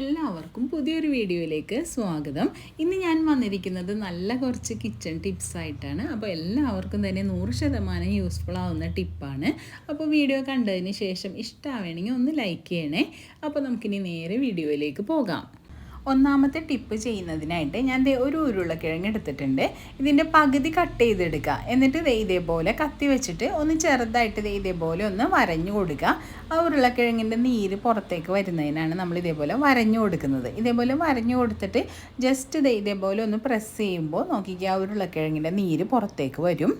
എല്ലാവർക്കും പുതിയൊരു വീഡിയോയിലേക്ക് സ്വാഗതം. ഇന്ന് ഞാൻ വന്നിരിക്കുന്നത് നല്ല കുറച്ച് കിച്ചൺ ടിപ്സ് ആയിട്ടാണ്. അപ്പോൾ എല്ലാവർക്കും തന്നെ നൂറ് ശതമാനം യൂസ്ഫുൾ ആവുന്ന ടിപ്പാണ് അപ്പോൾ വീഡിയോ കണ്ടതിന് ശേഷം ഇഷ്ടമാവണമെങ്കിൽ ഒന്ന് ലൈക്ക് ചെയ്യണേ. അപ്പോൾ നമുക്കിനി നേരെ വീഡിയോയിലേക്ക് പോകാം. ഒന്നാമത്തെ ടിപ്പ് ചെയ്യുന്നതിനായിട്ട് ഞാൻ ഒരു ഉരുളക്കിഴങ്ങ് എടുത്തിട്ടുണ്ട്. ഇതിന്റെ പകുതി കട്ട് ചെയ്തെടുക്കുക. എന്നിട്ട് ദേ ഇതേപോലെ കത്തി വെച്ചിട്ട് ഒന്ന് ചെറുതായിട്ട് ദേ ഇതേപോലെ ഒന്ന് വരഞ്ഞു കൊടുക്കുക. ആ ഉരുളക്കിഴങ്ങിന്റെ നീര് പുറത്തേക്ക് വരുന്നതിനാണ് നമ്മൾ ഇതേപോലെ വരഞ്ഞു കൊടുക്കുന്നത്. ഇതേപോലെ വരഞ്ഞു കൊടുത്തിട്ട് ജസ്റ്റ് ദേ ഇതേപോലെ ഒന്ന് പ്രസ് ചെയ്യുമ്പോൾ നോക്കിക്കുക ആ ഉരുളക്കിഴങ്ങിന്റെ നീര് പുറത്തേക്ക് വരും.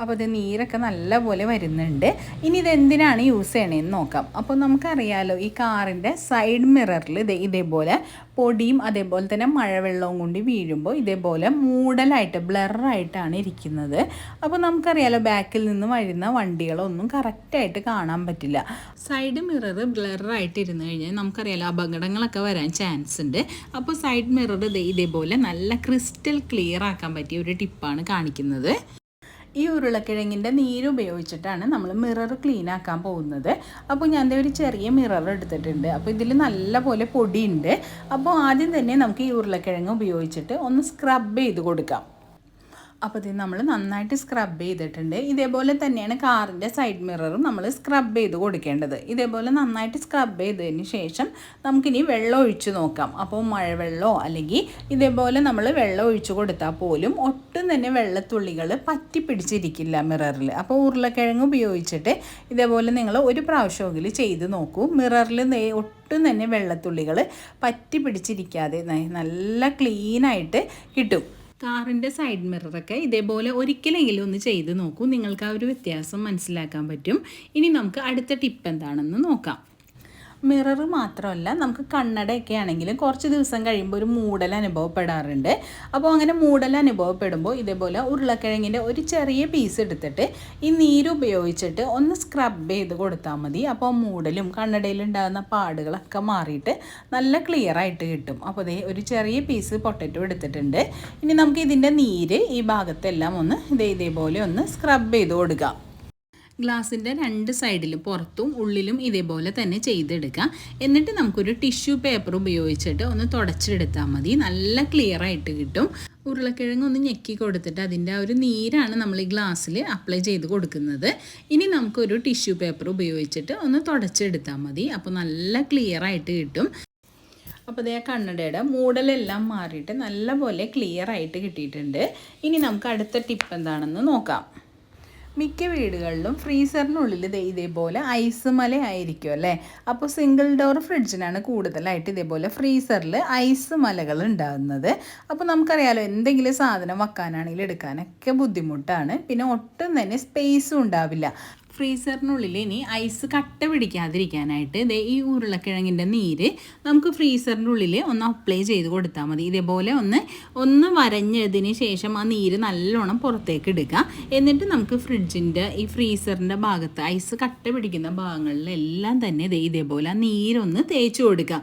അപ്പോൾ ഇത് നീരൊക്കെ നല്ലപോലെ വരുന്നുണ്ട്. ഇനി ഇത് എന്തിനാണ് യൂസ് ചെയ്യണതെന്ന് നോക്കാം. അപ്പോൾ നമുക്കറിയാലോ ഈ കാറിന്റെ സൈഡ് മിററിൽ ഇത് ഇതേപോലെ പൊടിയും അതേപോലെ തന്നെ മഴവെള്ളവും കൊണ്ട് വീഴുമ്പോൾ ഇതേപോലെ മൂടലായിട്ട് ബ്ലറായിട്ടാണ് ഇരിക്കുന്നത്. അപ്പോൾ നമുക്കറിയാലോ ബാക്കിൽ നിന്ന് വരുന്ന വണ്ടികളൊന്നും കറക്റ്റായിട്ട് കാണാൻ പറ്റില്ല. സൈഡ് മിറർ ബ്ലറായിട്ട് ഇരുന്ന് കഴിഞ്ഞാൽ നമുക്കറിയാലോ അപകടങ്ങളൊക്കെ വരാൻ ചാൻസ് ഉണ്ട്. അപ്പോൾ സൈഡ് മിറർ ഇതേപോലെ നല്ല ക്രിസ്റ്റൽ ക്ലിയർ ആക്കാൻ പറ്റിയ ഒരു ടിപ്പാണ് കാണിക്കുന്നത്. ഈ ഉരുളക്കിഴങ്ങിന്റെ നീര് ഉപയോഗിച്ചിട്ടാണ് നമ്മൾ മിറർ ക്ലീൻ ആക്കാൻ പോകുന്നത്. അപ്പോൾ ഞാൻ ഒരു ചെറിയ മിറർ എടുത്തിട്ടുണ്ട്. അപ്പോൾ ഇതിൽ നല്ല പോലെ പൊടിയുണ്ട്. അപ്പോൾ ആദ്യം തന്നെ നമുക്ക് ഈ ഉരുളക്കിഴങ്ങ് ഉപയോഗിച്ചിട്ട് ഒന്ന് സ്ക്രബ് ചെയ്ത് കൊടുക്കാം. അപ്പോൾ ഇത് നമ്മൾ നന്നായിട്ട് സ്ക്രബ് ചെയ്തിട്ടുണ്ട്. ഇതേപോലെ തന്നെയാണ് കാറിന്റെ സൈഡ് മിററും നമ്മൾ സ്ക്രബ് ചെയ്ത് കൊടുക്കേണ്ടത്. ഇതേപോലെ നന്നായിട്ട് സ്ക്രബ് ചെയ്തതിന് ശേഷം നമുക്കിനി വെള്ളം ഒഴിച്ച് നോക്കാം. അപ്പോൾ മഴവെള്ളമോ അല്ലെങ്കിൽ ഇതേപോലെ നമ്മൾ വെള്ളം ഒഴിച്ച് കൊടുത്താൽ പോലും ഒട്ടും തന്നെ വെള്ളത്തുള്ളികൾ പറ്റി പിടിച്ചിരിക്കില്ല മിററിൽ അപ്പോൾ ഉരുളക്കിഴങ്ങ് ഉപയോഗിച്ചിട്ട് ഇതേപോലെ നിങ്ങൾ ഒരു പ്രാവശ്യമെങ്കിലും ചെയ്ത് നോക്കൂ. മിററിൽ ഒട്ടും തന്നെ വെള്ളത്തുള്ളികൾ പറ്റി പിടിച്ചിരിക്കാതെ നല്ല ക്ലീനായിട്ട് കിട്ടും. കാറിന്റെ സൈഡ് മിററൊക്കെ ഇതേപോലെ ഒരിക്കലെങ്കിലും ഒന്ന് ചെയ്ത് നോക്കൂ. നിങ്ങൾക്ക് ആ ഒരു വ്യത്യാസം മനസ്സിലാക്കാൻ പറ്റും. ഇനി നമുക്ക് അടുത്ത ടിപ്പ് എന്താണെന്ന് നോക്കാം. മിറർ മാത്രമല്ല നമുക്ക് കണ്ണടയൊക്കെ ആണെങ്കിലും കുറച്ച് ദിവസം കഴിയുമ്പോൾ ഒരു മൂടൽ അനുഭവപ്പെടാറുണ്ട്. അപ്പോൾ അങ്ങനെ മൂടൽ അനുഭവപ്പെടുമ്പോൾ ഇതേപോലെ ഉരുളക്കിഴങ്ങിന്റെ ഒരു ചെറിയ പീസ് എടുത്തിട്ട് ഈ നീര് ഉപയോഗിച്ചിട്ട് ഒന്ന് സ്ക്രബ് ചെയ്ത് കൊടുത്താൽ മതി. അപ്പോൾ മൂടലും കണ്ണടയിൽ ഉണ്ടാകുന്ന പാടുകളൊക്കെ മാറിയിട്ട് നല്ല ക്ലിയർ ആയിട്ട് കിട്ടും. അപ്പോൾ ഇതേ ഒരു ചെറിയ പീസ് പൊട്ടറ്റോ എടുത്തിട്ടുണ്ട്. ഇനി നമുക്ക് ഇതിന്റെ നീര് ഈ ഭാഗത്തെല്ലാം ഒന്ന് ഇതേ ഇതേപോലെ ഒന്ന് സ്ക്രബ് ചെയ്ത് കൊടുക്കാം. ഗ്ലാസിന്റെ രണ്ട് സൈഡിലും പുറത്തും ഉള്ളിലും ഇതേപോലെ തന്നെ ചെയ്തെടുക്കാം. എന്നിട്ട് നമുക്കൊരു ടിഷ്യൂ പേപ്പർ ഉപയോഗിച്ചിട്ട് ഒന്ന് തുടച്ചെടുത്താൽ മതി. നല്ല ക്ലിയർ ആയിട്ട് കിട്ടും. ഉരുളക്കിഴങ്ങ് ഒന്ന് ഞെക്കി കൊടുത്തിട്ട് അതിന്റെ ആ ഒരു നീരാണ് നമ്മൾ ഈ ഗ്ലാസ്സിൽ അപ്ലൈ ചെയ്ത് കൊടുക്കുന്നത്. ഇനി നമുക്കൊരു ടിഷ്യൂ പേപ്പർ ഉപയോഗിച്ചിട്ട് ഒന്ന് തുടച്ചെടുത്താൽ മതി. അപ്പോൾ നല്ല ക്ലിയർ ആയിട്ട് കിട്ടും. അപ്പോൾ അതേ കണ്ണടയുടെ മൂടലെല്ലാം മാറിയിട്ട് നല്ലപോലെ ക്ലിയർ ആയിട്ട് കിട്ടിയിട്ടുണ്ട്. ഇനി നമുക്ക് അടുത്ത ടിപ്പ് എന്താണെന്ന് നോക്കാം. മിക്ക വീടുകളിലും ഫ്രീസറിനുള്ളിൽ ഇതേ ഇതേപോലെ ഐസ് മല ആയിരിക്കും അല്ലേ? അപ്പോൾ സിംഗിൾ ഡോർ ഫ്രിഡ്ജിനാണ് കൂടുതലായിട്ട് ഇതേപോലെ ഫ്രീസറിൽ ഐസ് മലകൾ ഉണ്ടാകുന്നത്. അപ്പോൾ നമുക്കറിയാലോ എന്തെങ്കിലും സാധനം വെക്കാനാണെങ്കിൽ എടുക്കാനൊക്കെ ബുദ്ധിമുട്ടാണ്. പിന്നെ ഒട്ടും തന്നെ സ്പേസും ഉണ്ടാവില്ല. ഫ്രീസറിനുള്ളിൽ ഇനി ഐസ് കട്ട പിടിക്കാതിരിക്കാനായിട്ട് ഇതേ ഈ ഉരുളക്കിഴങ്ങിന്റെ നീര് നമുക്ക് ഫ്രീസറിന്റെ ഉള്ളിൽ ഒന്ന് അപ്ലൈ ചെയ്ത് കൊടുത്താൽ മതി. ഇതേപോലെ ഒന്ന് ഒന്ന് വരഞ്ഞതിന് ശേഷം ആ നീര് നല്ലോണം പുറത്തേക്ക് എടുക്കുക എന്നിട്ട് നമുക്ക് ഫ്രിഡ്ജിന്റെ ഈ ഫ്രീസറിന്റെ ഭാഗത്ത് ഐസ് കട്ട പിടിക്കുന്ന ഭാഗങ്ങളിലെല്ലാം തന്നെ ഇതേ ഇതേപോലെ ആ നീരൊന്ന് തേച്ച് കൊടുക്കുക.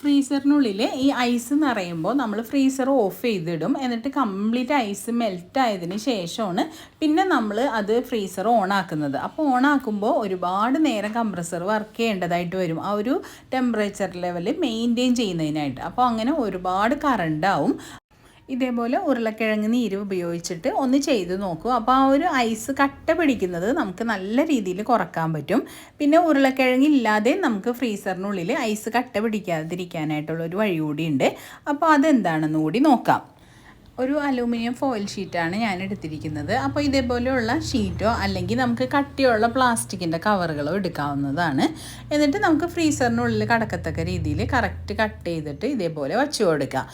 ഫ്രീസറിനുള്ളിൽ ഈ ഐസ് നിറയുമ്പോൾ നമ്മൾ ഫ്രീസർ ഓഫ് ചെയ്തിടും. എന്നിട്ട് കംപ്ലീറ്റ് ഐസ് മെൽറ്റ് ആയതിന് ശേഷമാണ് പിന്നെ നമ്മൾ അത് ഫ്രീസർ ഓൺ ആക്കുന്നത് അപ്പോൾ ഓൺ ആക്കുമ്പോൾ ഒരുപാട് നേരം കംപ്രസർ വർക്ക് ചെയ്യേണ്ടതായിട്ട് വരും. ആ ഒരു ടെമ്പറേച്ചർ ലെവൽ മെയിന്റെയിൻ ചെയ്യുന്നതിനായിട്ട്. അപ്പോൾ അങ്ങനെ ഒരുപാട് കറണ്ട് ആവും. ഇതേപോലെ ഉരുളക്കിഴങ്ങ് നീര് ഉപയോഗിച്ചിട്ട് ഒന്ന് ചെയ്ത് നോക്കൂ. അപ്പോൾ ആ ഒരു ഐസ് കട്ട പിടിക്കുന്നത് നമുക്ക് നല്ല രീതിയിൽ കുറയ്ക്കാൻ പറ്റും. പിന്നെ ഉരുളക്കിഴങ്ങ് ഇല്ലാതെ നമുക്ക് ഫ്രീസറിനുള്ളിൽ ഐസ് കട്ട പിടിക്കാതിരിക്കാനായിട്ടുള്ള ഒരു വഴി കൂടിയുണ്ട്. അപ്പോൾ അതെന്താണെന്ന് കൂടി നോക്കാം. ഒരു അലൂമിനിയം ഫോയിൽ ഷീറ്റാണ് ഞാൻ എടുത്തിരിക്കുന്നത്. അപ്പോൾ ഇതേപോലെയുള്ള ഷീറ്റോ അല്ലെങ്കിൽ നമുക്ക് കട്ടിയുള്ള പ്ലാസ്റ്റിക്കിന്റെ കവറുകളോ എടുക്കാവുന്നതാണ്. എന്നിട്ട് നമുക്ക് ഫ്രീസറിനുള്ളിൽ കടക്കത്തക്ക രീതിയിൽ കറക്റ്റ് കട്ട് ചെയ്തിട്ട് ഇതേപോലെ വച്ചു കൊടുക്കാം.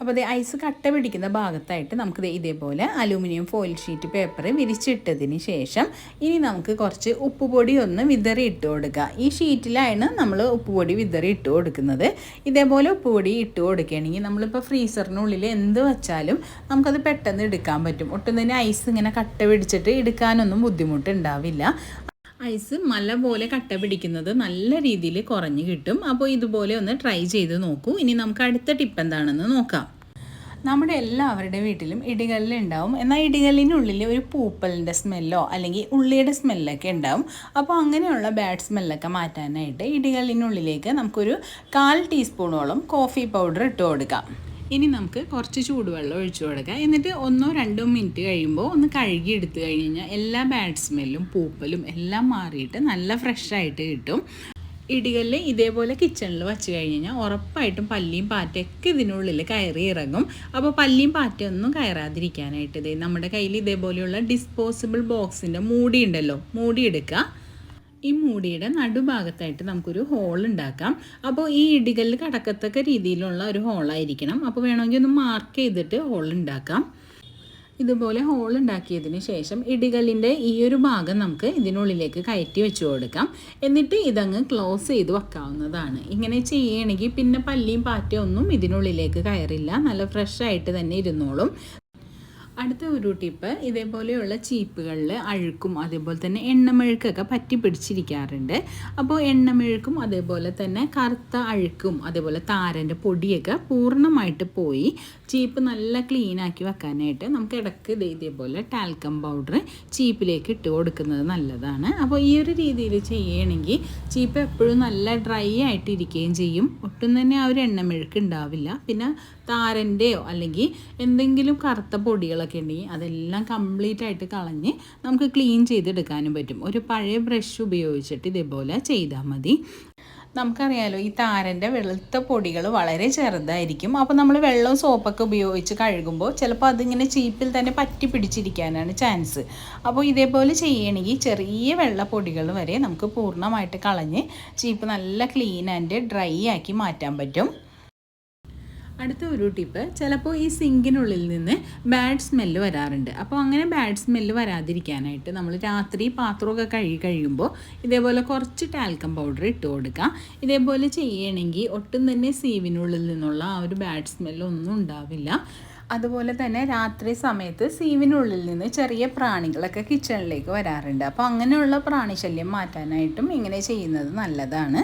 അപ്പോൾ ഇത് ഐസ് കട്ട പിടിക്കുന്ന ഭാഗത്തായിട്ട് നമുക്ക് ഇതേപോലെ അലൂമിനിയം ഫോയിൽ ഷീറ്റ് പേപ്പർ വിരിച്ചിട്ടതിന് ശേഷം ഇനി നമുക്ക് കുറച്ച് ഉപ്പുപൊടി ഒന്ന് വിതറി ഇട്ട് കൊടുക്കുക ഈ ഷീറ്റിലാണ് നമ്മൾ ഉപ്പുപൊടി വിതറി ഇട്ട് കൊടുക്കുന്നത്. ഇതേപോലെ ഉപ്പുപൊടി ഇട്ട് കൊടുക്കുകയാണെങ്കിൽ നമ്മളിപ്പോൾ ഫ്രീസറിനുള്ളിൽ എന്ത് വെച്ചാലും നമുക്കത് പെട്ടെന്ന് എടുക്കാൻ പറ്റും. ഒട്ടും തന്നെ ഐസ് ഇങ്ങനെ കട്ട പിടിച്ചിട്ട് എടുക്കാനൊന്നും ബുദ്ധിമുട്ടുണ്ടാവില്ല. ഐസ് മല പോലെ കട്ട പിടിക്കുന്നത് നല്ല രീതിയിൽ കുറഞ്ഞു കിട്ടും. അപ്പോൾ ഇതുപോലെ ഒന്ന് ട്രൈ ചെയ്ത് നോക്കൂ. ഇനി നമുക്ക് അടുത്ത ടിപ്പ് എന്താണെന്ന് നോക്കാം. നമ്മുടെ എല്ലാവരുടെ വീട്ടിലും ഇടികല്ല് ഉണ്ടാവും. എന്നാൽ ഇടികല്ലിനുള്ളിൽ ഒരു പൂപ്പലിന്റെ സ്മെല്ലോ അല്ലെങ്കിൽ ഉള്ളിയുടെ സ്മെല്ലൊക്കെ ഉണ്ടാവും. അപ്പോൾ അങ്ങനെയുള്ള ബാഡ് സ്മെല്ലൊക്കെ മാറ്റാനായിട്ട് ഇടികല്ലിനുള്ളിലേക്ക് നമുക്കൊരു കാൽ ടീസ്പൂണോളം കോഫി പൗഡർ ഇട്ട് കൊടുക്കാം. ഇനി നമുക്ക് കുറച്ച് ചൂടുവെള്ളം ഒഴിച്ചു കൊടുക്കുക എന്നിട്ട് ഒന്നോ രണ്ടോ മിനിറ്റ് കഴിയുമ്പോൾ ഒന്ന് കഴുകി എടുത്തു കഴിഞ്ഞ് കഴിഞ്ഞാൽ എല്ലാ ബാഡ് സ്മെല്ലും പൂപ്പലും എല്ലാം മാറിയിട്ട് നല്ല ഫ്രഷായിട്ട് കിട്ടും. ഇടികല്ല് ഇതേപോലെ കിച്ചണിൽ വെച്ച് കഴിഞ്ഞ് കഴിഞ്ഞാൽ ഉറപ്പായിട്ടും പല്ലിയും പാറ്റയൊക്കെ ഇതിനുള്ളിൽ കയറി ഇറങ്ങും. അപ്പോൾ പല്ലിയും പാറ്റയൊന്നും കയറാതിരിക്കാനായിട്ട് ഇതേ നമ്മുടെ കയ്യിൽ ഇതേപോലെയുള്ള ഡിസ്പോസിബിൾ ബോക്സിന്റെ മൂടി ഉണ്ടല്ലോ മൂടി എടുക്കുക. ഈ മൂടിയുടെ നടുഭാഗത്തായിട്ട് നമുക്കൊരു ഹോൾ ഉണ്ടാക്കാം. അപ്പോൾ ഈ ഇടികല്ല് കടക്കത്തക്ക രീതിയിലുള്ള ഒരു ഹോളായിരിക്കണം അപ്പോൾ വേണമെങ്കിൽ ഒന്ന് മാർക്ക് ചെയ്തിട്ട് ഹോൾ ഉണ്ടാക്കാം. ഇതുപോലെ ഹോൾ ഉണ്ടാക്കിയതിന് ശേഷം ഇടികല്ലിന്റെ ഈ ഒരു ഭാഗം നമുക്ക് ഇതിനുള്ളിലേക്ക് കയറ്റി വെച്ച് കൊടുക്കാം. എന്നിട്ട് ഇതങ്ങ് ക്ലോസ് ചെയ്ത് വെക്കാവുന്നതാണ്. ഇങ്ങനെ ചെയ്യുകയാണെങ്കിൽ പിന്നെ പല്ലിയും പാറ്റയും ഒന്നും ഇതിനുള്ളിലേക്ക് കയറില്ല. നല്ല ഫ്രഷ് ആയിട്ട് തന്നെ ഇരുന്നോളും. അടുത്ത ഒരു ടിപ്പ് ഇതേപോലെയുള്ള ചീപ്പുകളിൽ അഴുക്കും അതേപോലെ തന്നെ എണ്ണമെഴുക്കൊക്കെ പറ്റി പിടിച്ചിരിക്കാറുണ്ട്. അപ്പോൾ എണ്ണമെഴുക്കും അതേപോലെ തന്നെ കറുത്ത അഴുക്കും അതേപോലെ താരന്റെ പൊടിയൊക്കെ പൂർണമായിട്ട് പോയി ചീപ്പ് നല്ല ക്ലീൻ ആക്കി വെക്കാനായിട്ട് നമുക്ക് ഇടയ്ക്ക് ഇത് ഇതേപോലെ ടാൽക്കം പൗഡർ ചീപ്പിലേക്ക് ഇട്ട് കൊടുക്കുന്നത് നല്ലതാണ്. അപ്പോൾ ഈ ഒരു രീതിയിൽ ചെയ്യുകയാണെങ്കിൽ ചീപ്പ് എപ്പോഴും നല്ല ഡ്രൈ ആയിട്ട് ഇരിക്കുകയും ചെയ്യും. ഒട്ടും തന്നെ ആ ഒരു എണ്ണമെഴുക്ക് ഉണ്ടാവില്ല. പിന്നെ താരന്റെയോ അല്ലെങ്കിൽ എന്തെങ്കിലും കറുത്ത പൊടികളൊക്കെ ഉണ്ടെങ്കിൽ അതെല്ലാം കംപ്ലീറ്റ് ആയിട്ട് കളഞ്ഞ് നമുക്ക് ക്ലീൻ ചെയ്തെടുക്കാനും പറ്റും. ഒരു പഴയ ബ്രഷ് ഉപയോഗിച്ചിട്ട് ഇതേപോലെ ചെയ്താൽ മതി. നമുക്കറിയാലോ ഈ താരന്റെ വെളുത്ത പൊടികൾ വളരെ ചെറുതായിരിക്കും. അപ്പോൾ നമ്മൾ വെള്ളവും സോപ്പൊക്കെ ഉപയോഗിച്ച് കഴുകുമ്പോൾ ചിലപ്പോൾ അതിങ്ങനെ ചീപ്പിൽ തന്നെ പറ്റി പിടിച്ചിരിക്കാനാണ് ചാൻസ് അപ്പോൾ ഇതേപോലെ ചെയ്യണമെങ്കിൽ ചെറിയ വെള്ള പൊടികൾ വരെ നമുക്ക് പൂർണമായിട്ട് കളഞ്ഞ് ചീപ്പ് നല്ല ക്ലീൻ ആൻഡ് ഡ്രൈ ആക്കി മാറ്റാൻ പറ്റും. അടുത്ത ഒരു ടിപ്പ് ചിലപ്പോൾ ഈ സിങ്കിനുള്ളിൽ നിന്ന് ബാഡ് സ്മെല്ല് വരാറുണ്ട്. അപ്പോൾ അങ്ങനെ ബാഡ് സ്മെല്ല് വരാതിരിക്കാനായിട്ട് നമ്മൾ രാത്രി പാത്രമൊക്കെ കഴുകി കഴിയുമ്പോൾ ഇതേപോലെ കുറച്ച് ടാൽക്കം പൗഡർ ഇട്ട് കൊടുക്കാം ഇതേപോലെ ചെയ്യണമെങ്കിൽ ഒട്ടും തന്നെ സീവിനുള്ളിൽ നിന്നുള്ള ആ ഒരു ബാഡ് സ്മെല്ലൊന്നും ഉണ്ടാവില്ല. അതുപോലെ തന്നെ രാത്രി സമയത്ത് സീവിനുള്ളിൽ നിന്ന് ചെറിയ പ്രാണികളൊക്കെ കിച്ചണിലേക്ക് വരാറുണ്ട്. അപ്പോൾ അങ്ങനെയുള്ള പ്രാണിശല്യം മാറ്റാനായിട്ടും ഇങ്ങനെ ചെയ്യുന്നത് നല്ലതാണ്.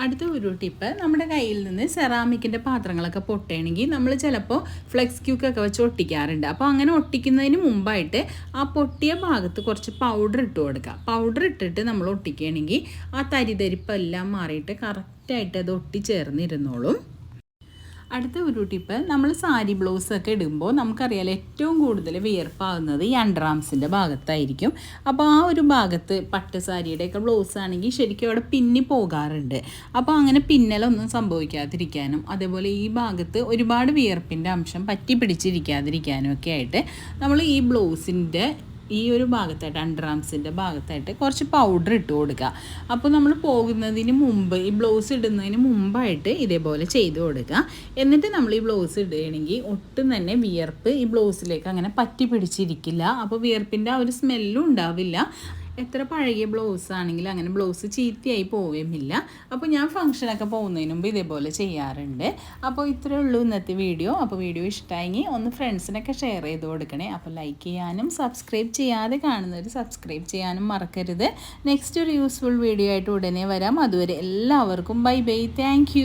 അടുത്ത ഒരു ടിപ്പ് നമ്മുടെ കയ്യിൽ നിന്ന് സെറാമിക്കിന്റെ പാത്രങ്ങളൊക്കെ പൊട്ടണമെങ്കിൽ നമ്മൾ ചിലപ്പോൾ ഫ്ലെക്സ് ക്യൂക്കൊക്കെ വെച്ച് ഒട്ടിക്കാറുണ്ട്. അപ്പോൾ അങ്ങനെ ഒട്ടിക്കുന്നതിന് മുമ്പായിട്ട് ആ പൊട്ടിയ ഭാഗത്ത് കുറച്ച് പൗഡർ ഇട്ട് കൊടുക്കുക. പൗഡർ ഇട്ടിട്ട് നമ്മൾ ഒട്ടിക്കുകയാണെങ്കിൽ ആ തരിതരിപ്പെല്ലാം മാറിയിട്ട് കറക്റ്റായിട്ട് അത് ഒട്ടിച്ചേർന്നിരുന്നോളും. അടുത്ത ഒരു ടിപ്പ് നമ്മൾ സാരി ബ്ലൗസ് ഒക്കെ ഇടുമ്പോൾ നമുക്കറിയാം ഏറ്റവും കൂടുതൽ വിയർപ്പാകുന്നത് ഈ അണ്ടർആംസിന്റെ ഭാഗത്തായിരിക്കും. അപ്പോൾ ആ ഒരു ഭാഗത്ത് പട്ട് സാരിയുടെയൊക്കെ ബ്ലൗസ് ആണെങ്കിൽ ശരിക്കും അവിടെ പിന്നി പോകാറുണ്ട്. അപ്പോൾ അങ്ങനെ പിന്നലൊന്നും സംഭവിക്കാതിരിക്കാനും അതേപോലെ ഈ ഭാഗത്ത് ഒരുപാട് വിയർപ്പിന്റെ അംശം പറ്റി പിടിച്ചിരിക്കാതിരിക്കാനും ഒക്കെ ആയിട്ട് നമ്മൾ ഈ ബ്ലൗസിന്റെ ഈ ഒരു ഭാഗത്തായിട്ട് അണ്ടർ ആംസിന്റെ ഭാഗത്തായിട്ട് കുറച്ച് പൗഡർ ഇട്ട് കൊടുക്കുക. അപ്പോൾ നമ്മൾ പോകുന്നതിന് മുമ്പ് ഈ ബ്ലൗസ് ഇടുന്നതിന് മുമ്പായിട്ട് ഇതേപോലെ ചെയ്ത് കൊടുക്കുക. എന്നിട്ട് നമ്മൾ ഈ ബ്ലൗസ് ഇടുകയാണെങ്കിൽ ഒട്ടും തന്നെ വിയർപ്പ് ഈ ബ്ലൗസിലേക്ക് അങ്ങനെ പറ്റി പിടിച്ചിരിക്കില്ല. അപ്പോൾ വിയർപ്പിന്റെ ആ ഒരു സ്മെല്ലും ഉണ്ടാവില്ല. എത്ര പഴകിയ ബ്ലൗസ് ആണെങ്കിലും അങ്ങനെ ബ്ലൗസ് ചീത്തയായി പോവുകയുമില്ല. അപ്പോൾ ഞാൻ ഫംഗ്ഷനൊക്കെ പോകുന്നതിന് മുമ്പ് ഇതേപോലെ ചെയ്യാറുണ്ട്. അപ്പോൾ ഇത്രയേ ഉള്ളൂ ഇന്നത്തെ വീഡിയോ അപ്പോൾ വീഡിയോ ഇഷ്ടമായെങ്കിൽ ഒന്ന് ഫ്രണ്ട്സിനൊക്കെ ഷെയർ ചെയ്ത് കൊടുക്കണേ. അപ്പോൾ ലൈക്ക് ചെയ്യാനും സബ്സ്ക്രൈബ് ചെയ്യാതെ കാണുന്നവർ സബ്സ്ക്രൈബ് ചെയ്യാനും മറക്കരുത്. നെക്സ്റ്റ് ഒരു യൂസ്ഫുൾ വീഡിയോ ആയിട്ട് ഉടനെ വരാം. അതുവരെ എല്ലാവർക്കും ബൈ ബൈ താങ്ക്